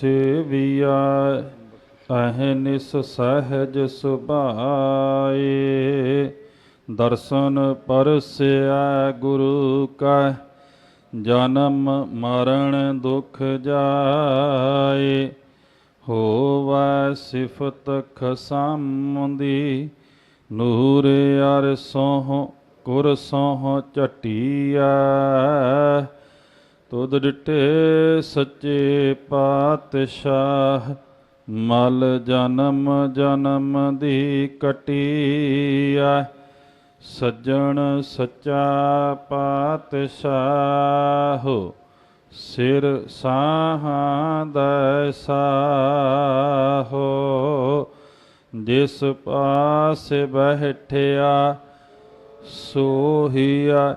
ਸੇਵੀਆ ਅਹਨਿਸ ਸਹਿਜ ਸੁਭਾਏ। ਦਰਸ਼ਨ ਪਰਸਿਆ ਗੁਰੂ ਕਾ ਜਨਮ ਮਰਨ ਦੁਖ ਜਾਏ। ਹੋਵੈ ਸਿਫਤ ਖਸਮਦੀ, ਨੂਰ ਅਰ ਸੋਹ ਕੁਰ ਸੋਹ ਝਟੀਆ ਤੁਧ ਡਿਟੇ ਸੱਚੇ ਪਾਤਸ਼ਾਹ, ਮਲ ਜਨਮ ਜਨਮ ਦੀ ਕਟੀਆ ਸੱਜਣ ਸੱਚਾ ਪਾਤਸ਼ਾਹ, ਸਿਰ ਸਾਹਾਂ ਦਾ ਸਾਹੋ। ਜਿਸ ਪਾਸ ਬੈਠਿਆ ਸੋਹੀਆ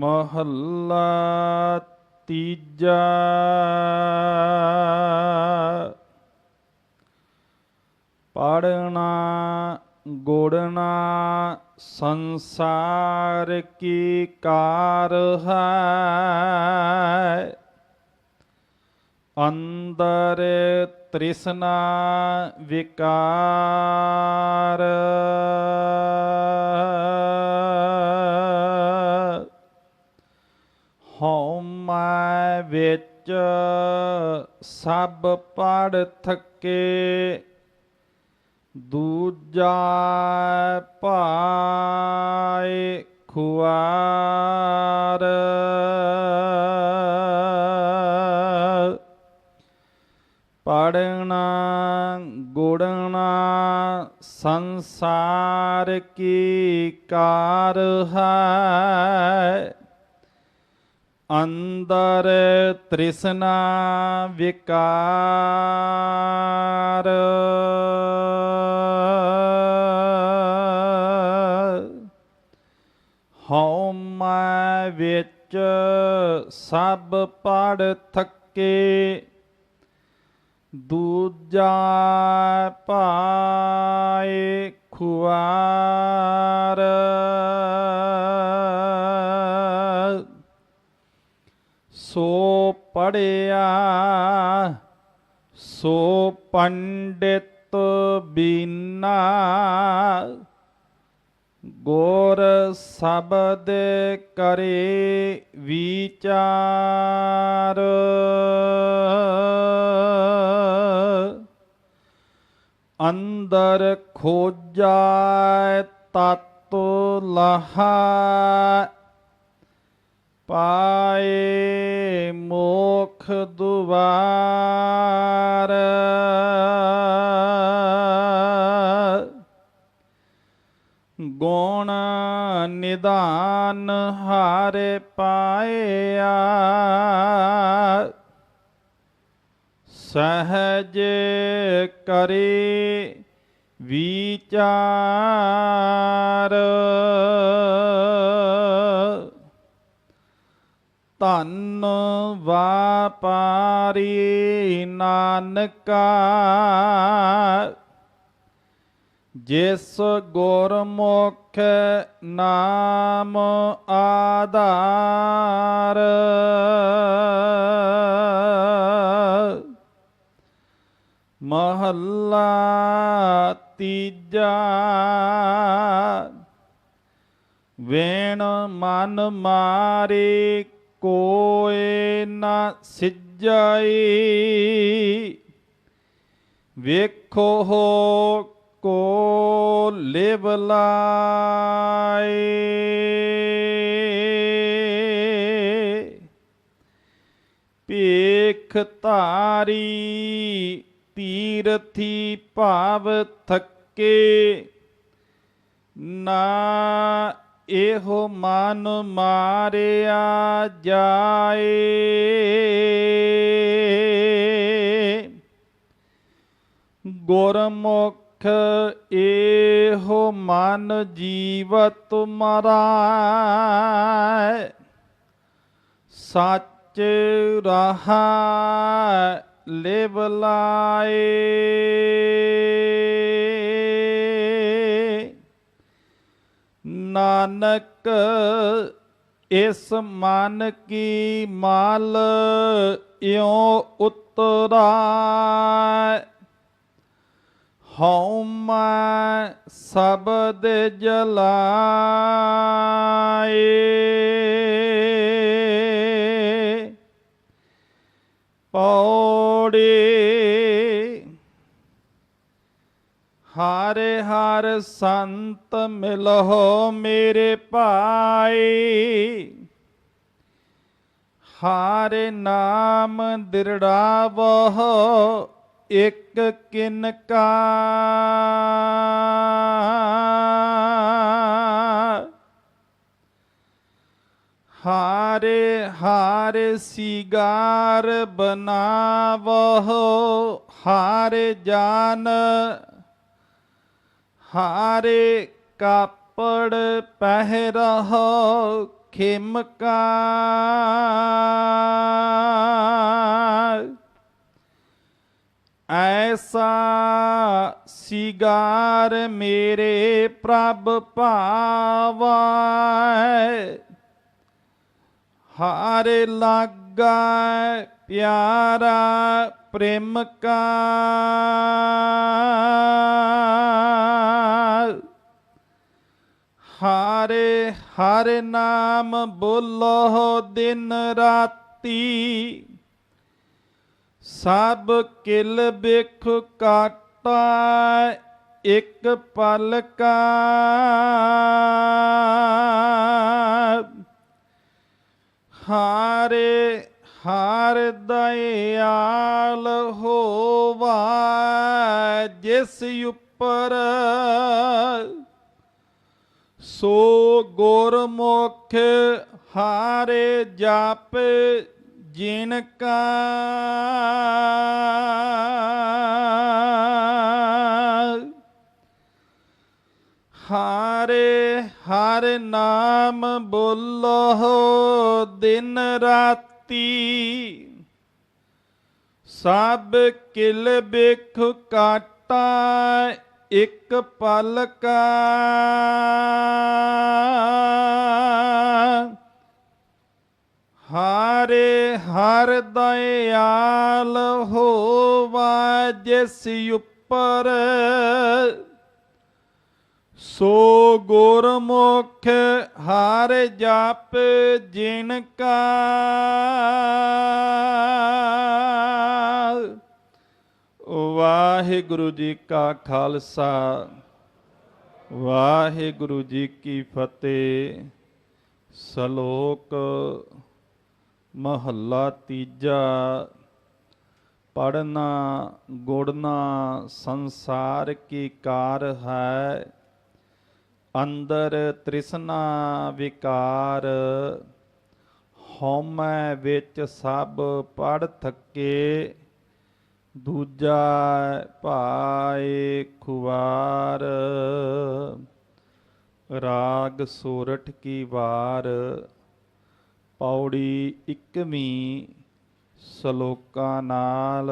ਮਹੱਲਾ ਤੀਜਾ। ਪੜਨਾ ਗੋੜਨਾ ਸੰਸਾਰ ਕੀ ਕਾਰ ਹੈ? ਅੰਦਰ ਤ੍ਰਿਸ਼ਨਾ ਵਿਕਾਰ ਹਉਮੈ ਵਿੱਚ ਸਭ ਪੜ ਥੱਕੇ ਦੂਜਾ ਭਾਏ ਖੁਆਰ। ਪੜਨਾ ਗੁੜਨਾ ਸੰਸਾਰ ਕੀ ਕਾਰ ਹੈ? ਅੰਦਰ ਤ੍ਰਿਸ਼ਨਾ ਵਿਕਾਰ। ਹਉਮੈ ਵਿੱਚ ਸਭ ਪੜ ਥੱਕੇ ਦੂਜਾ ਪਾਏ ਖੁਆਰ ਸੋ ਪੜਿਆ ਸੋ ਪੰਡਿਤ ਬੀਨਾ ਗੋਰ ਸ਼ਬਦ ਕਰੇ ਵਿਚਾਰ। ਅੰਦਰ ਖੋਜੈ ਤਤ ਲਹਾ ਪਾਏ ਮੋਖ ਦੁਆਰ। ਗੁਣ ਨਿਦਾਨ ਹਾਰੇ ਪਾਇਆ। ਸਹਜ ਕਰੇ ਵਿਚਾਰ। ਧੰਨ ਵਾਪਾਰੀ ਨਾਨਕਾ ਜਿਸ ਗੁਰਮੁਖ ਨਾਮ ਆਧਾਰ। ਮਹੱਲਾ ਤੀਜਾ ਵੇਣ ਮਨ ਮਾਰੇ ਕੋਇ ਨਾ ਸਿਜਾਈ। ਵੇਖੋ ਹੋ ਕੋ ਲਿਵ ਲਾਏ ਭੇਖ ਧਾਰੀ ਤੀਰਥੀ ਭਾਵ ਥੱਕੇ। ਨਾ ਇਹੋ ਮਨ ਮਾਰਿਆ ਜਾਏ। ਗੁਰਮੁਖ ਇਹੋ ਮਨ ਜੀਵਤ ਮਰਾਇ ਸੱਚ ਰਹਾ ਲਿਵ ਲਾਏ। ਨਾਨਕ ਇਸ ਮਨ ਕੀ ਮਾਲ ਇਉ ਉਤਰਾ ਹਉ ਮੈਂ ਸਬਦ ਜਲਾਏ। ਪੌੜੀ ਹਰਿ ਹਰ ਸੰਤ ਮਿਲਹੁ ਮੇਰੇ ਭਾਈ। ਹਰਿ ਨਾਮ ਦਿਰੜਾਵਹੁ ਇਕ ਕਿਨ ਕਾ। ਹਾਰੇ ਹਾਰੇ ਸਿਗਾਰ ਬਨਾਵਹੁ, ਹਾਰੇ ਜਾਨ ਹਾਰੇ ਕਾਪੜ ਪਹਿਰਹੁ ਖਿਮਕਾ ਐਸਾ ਸਿਗਾਰ ਮੇਰੇ ਪ੍ਰਭ ਭਾਵੈ ਹਾਰੇ ਲਾਗਾ ਪਿਆਰਾ ਪ੍ਰੇਮ ਕਾ ਹਾਰੇ, ਹਰ ਨਾਮ ਬੋਲੋ ਦਿਨ ਰਾਤੀ। ਸਭ ਕਿਲ ਬਿਖ ਕਾਟਾ, ਇੱਕ ਪਲ ਕਾ। ਹਾਰੇ ਹਾਰ ਦਇਆਲ ਹੋਵਾ ਜਿਸ ਉੱਪਰ ਸੋ ਗੁਰਮੁਖ ਹਾਰੇ ਜਪ ਜਿਨ ਕਾ ਹਾਰੇ ਹਰ ਨਾਮ ਬੋਲੋ ਦਿਨ ਰਾਤ ਸਭ ਕਿਲ ਬਿਖ ਕਾਟਾ ਇੱਕ ਪਲ ਕਾ। ਹਾਰੇ ਹਰ ਦਇਆਲ ਹੋਵਾ ਜਿਸ ਉਪਰ ਸੋ ਗੁਰਮੁਖ ਹਰ ਜਪ ਜਿਨ ਕਾ ਵਾਹਿਗੁਰੂ ਜੀ ਕਾ ਖਾਲਸਾ, ਵਾਹਿਗੁਰੂ ਜੀ ਕੀ ਫਤਿਹ। ਸ਼ਲੋਕ ਮਹੱਲਾ ਤੀਜਾ। ਪੜਨਾ ਗੁੜਨਾ ਸੰਸਾਰ ਕੀ ਕਾਰ ਹੈ। ਅੰਦਰ ਤ੍ਰਿਸ਼ਨਾ ਵਿਕਾਰ ਹਉਮੈ ਵਿੱਚ ਸਭ ਪੜ ਥੱਕੇ, ਦੂਜਾ ਭਾਏ ਖੁਵਾਰ। ਰਾਗ ਸੋਰਠ ਕੀ ਵਾਰ, ਪੌੜੀ ਇੱਕਵੀਂ ਸ਼ਲੋਕਾਂ ਨਾਲ।